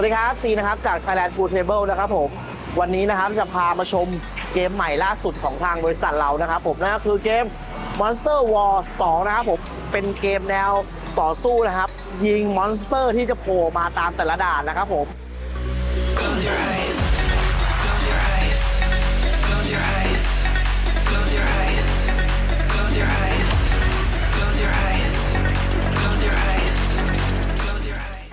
วัสดีครับซีนะครับจาก Thailand Pool Table นะครับผมวันนี้นะครับจะพามาชมเกมใหม่ล่าสุดของทางบริษัทเรานะครับผมนั่นก็คือเกม Monster War 2 นะครับผมเป็นเกมแนวต่อสู้นะครับ ยิงมอนสเตอร์ที่จะโผล่มาตามแต่ละด่านนะครับผม Close your eyes.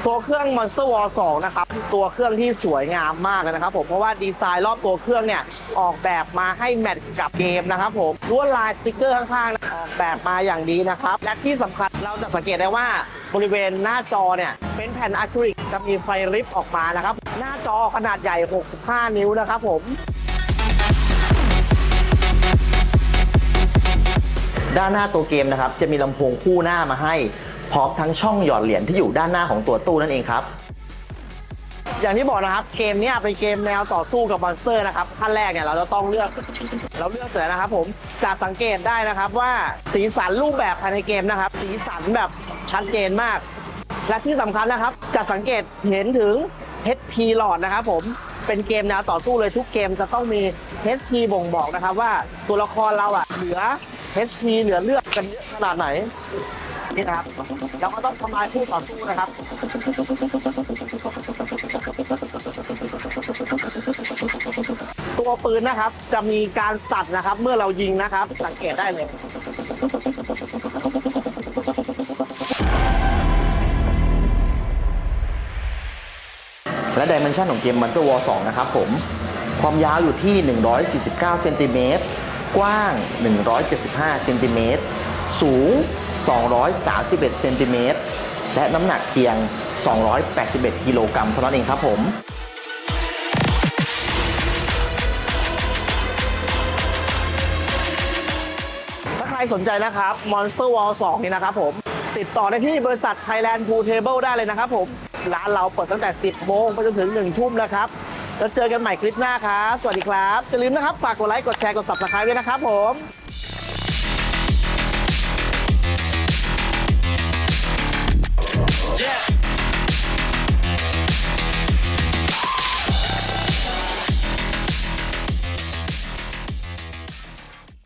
ตัวเครื่อง Monster War 2 นะครับ ตัวเครื่องที่สวยงามมากเลยนะครับผม เพราะว่าดีไซน์รอบตัวเครื่องเนี่ย ออกแบบมาให้แมทกับเกมนะครับผมลวดลายสติกเกอร์ข้างๆนะออกแบบมาอย่างดีนะครับ และที่สำคัญเราจะสังเกตได้ว่าบริเวณหน้าจอเนี่ย เป็นแผ่นอะคริลิกจะมีไฟริบออกมานะครับ หน้าจอขนาดใหญ่ 65 นิ้วนะครับผมด้านหน้าตัวเกมนะครับ จะมีลำโพงคู่หน้ามาให้ ร้อมทั้งช่องหยอดเหรียญที่อยู่ด้านหน้าของตัวตู้นั่นเองครับ อย่างที่บอกนะครับ เกมนี้เป็นเกมแนวต่อสู้กับมอนสเตอร์นะครับขั้นแรกเนี่ยเราจะต้องเลือก เราเลือกเสร็จนะครับ ผมจะสังเกตได้นะครับว่าสีสันรูปแบบภายในเกมนะครับ สีสันแบบชัดเจนมาก และที่สำคัญนะครับ จะสังเกตเห็นถึง HP หลอดนะครับ ผมเป็นเกมแนวต่อสู้เลยทุกเกมจะต้องมี HP บ่งบอกนะครับว่าตัวละครเราอะเหลือ HP เหลือเลือดกันเยอะขนาดไหน นี่นะครับเราก็ต้องทำลายคู่ต่อสู้นะครับตัวปืนนะครับจะมีการสั่นนะครับ เมื่อเรายิงนะครับ สังเกตได้เลยและดิเมนชันของเกม Monster War 2นะครับผม ความยาวอยู่ที่ 149 เซนติเมตร กว้าง 175 เซนติเมตร สูง 231เซนติเมตรและน้ำหนักเพียง 281 กิโลกรัมเท่านั้นเองครับผมถ้าใครสนใจนะครับ Monster Wall 2 นี่นะครับผม ติดต่อได้ที่บริษัท Thailand Pool Table ได้เลยนะครับผม ร้านเราเปิดตั้งแต่ 10 โมงไปจนถึง 1 ทุ่มนะครับ แล้วเจอกันใหม่คลิปหน้าครับ สวัสดีครับ อย่าลืมนะครับ ฝากกดไลค์ กดแชร์ กด subscribe ด้วยนะครับผม